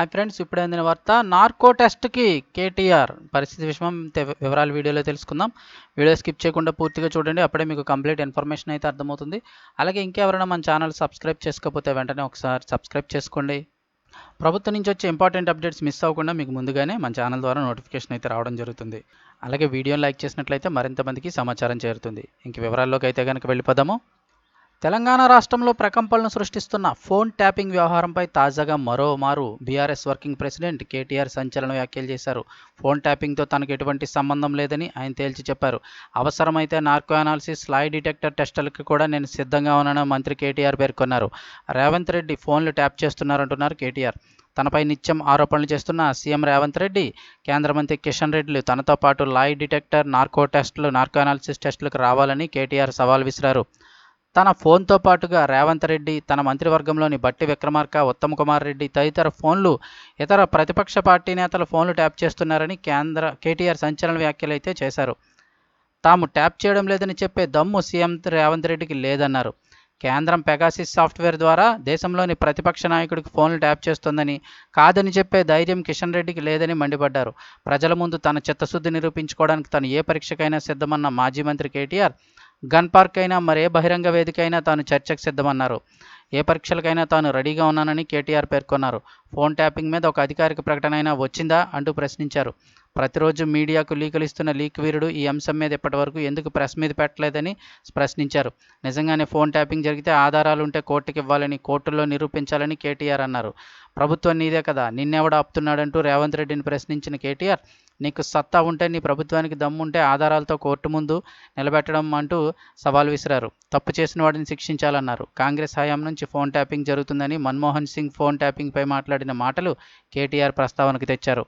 Hi friends ఇప్పుడు అందిన వార్త నార్కో టెస్ట్కి కేటీఆర్ పరిస్థితి విషయం వివరాలు వీడియోలో తెలుసుకుందాం. వీడియో స్కిప్ చేయకుండా పూర్తిగా చూడండి అప్పుడే మీకు కంప్లీట్ ఇన్ఫర్మేషన్ అయితే అర్థమవుతుంది. అలాగే ఇంకెవరైనా మన ఛానల్ సబ్స్క్రైబ్ చేసుకోకపోతే వెంటనే ఒకసారి సబ్స్క్రైబ్ చేసుకోండి. ప్రభుత్వం నుంచి వచ్చే ఇంపార్టెంట్ అప్డేట్స్ మిస్ అవ్వకుండా మీకు ముందుగానే మన ఛానల్ ద్వారా నోటిఫికేషన్ అయితే రావడం జరుగుతుంది. అలాగే వీడియోని లైక్ చేసినట్లయితే మరింత మందికి సమాచారం చేరుతుంది. ఇంక వివరాల్లోకి అయితే కనుక వెళ్ళిపోదాము. తెలంగాణ రాష్ట్రంలో ప్రకంపనలు సృష్టిస్తున్న ఫోన్ ట్యాపింగ్ వ్యవహారంపై తాజాగా మరోమారు బీఆర్ఎస్ వర్కింగ్ ప్రెసిడెంట్ కేటీఆర్ సంచలన వ్యాఖ్యలు చేశారు. ఫోన్ ట్యాపింగ్తో తనకు ఎటువంటి సంబంధం లేదని ఆయన తేల్చి చెప్పారు. అవసరమైతే నార్కో అనాలిసిస్ లై డిటెక్టర్ టెస్టులకు కూడా నేను సిద్ధంగా ఉన్నానని మంత్రి కేటీఆర్ పేర్కొన్నారు. రేవంత్ రెడ్డి ఫోన్లు ట్యాప్ చేస్తున్నారంటున్నారు కేటీఆర్. తనపై నిత్యం ఆరోపణలు చేస్తున్న సీఎం రేవంత్ రెడ్డి కేంద్ర మంత్రి కిషన్ రెడ్డిలు తనతో పాటు లాయ్ డిటెక్టర్ నార్కో టెస్టులు నార్కో అనాలిసిస్ టెస్టులకు రావాలని కేటీఆర్ సవాల్ విసిరారు. తన ఫోన్తో పాటుగా రేవంత్ రెడ్డి తన మంత్రివర్గంలోని బట్టి విక్రమార్క ఉత్తమ్ కుమార్ రెడ్డి తదితర ఫోన్లు ఇతర ప్రతిపక్ష పార్టీ నేతల ఫోన్లు ట్యాప్ చేస్తున్నారని కేంద్ర కేటీఆర్ సంచలన వ్యాఖ్యలు అయితే చేశారు. తాము ట్యాప్ చేయడం లేదని చెప్పే దమ్ము సీఎం రేవంత్ రెడ్డికి లేదన్నారు. కేంద్రం పెగాసిస్ సాఫ్ట్వేర్ ద్వారా దేశంలోని ప్రతిపక్ష నాయకుడికి ఫోన్లు ట్యాప్ చేస్తోందని కాదని చెప్పే ధైర్యం కిషన్ రెడ్డికి లేదని మండిపడ్డారు. ప్రజల ముందు తన చిత్తశుద్ధి నిరూపించుకోవడానికి తను ఏ పరీక్షకైనా సిద్ధమన్న మాజీ మంత్రి కేటీఆర్ గన్ పార్క్ అయినా మరే బహిరంగ వేదిక అయినా తాను చర్చకు సిద్ధమన్నారు. ఏ పరీక్షలకైనా తాను రెడీగా ఉన్నానని కేటీఆర్ పేర్కొన్నారు. ఫోన్ ట్యాపింగ్ మీద ఒక అధికారిక ప్రకటన అయినా వచ్చిందా అంటూ ప్రశ్నించారు. ప్రతిరోజు మీడియాకు లీకులు ఇస్తున్న లీక్ వీరుడు ఈ అంశం మీద ఇప్పటివరకు ఎందుకు ప్రెస్ మీద పెట్టలేదని ప్రశ్నించారు. నిజంగానే ఫోన్ ట్యాపింగ్ జరిగితే ఆధారాలు ఉంటే కోర్టుకి ఇవ్వాలని కోర్టుల్లో నిరూపించాలని కేటీఆర్ అన్నారు. ప్రభుత్వం నీదే కదా నిన్నెవడ ఆపుతున్నాడంటూ రేవంత్ రెడ్డిని ప్రశ్నించిన కేటీఆర్ నీకు సత్తా ఉంటే నీ ప్రభుత్వానికి దమ్ముంటే ఆధారాలతో కోర్టు ముందు నిలబెట్టడం అంటూ సవాల్ విసిరారు. తప్పు చేసిన వాడిని శిక్షించాలన్నారు. కాంగ్రెస్ హయాం నుంచి ఫోన్ ట్యాపింగ్ జరుగుతుందని మన్మోహన్ సింగ్ ఫోన్ ట్యాపింగ్పై మాట్లాడిన మాటలు కేటీఆర్ ప్రస్తావనకు తెచ్చారు.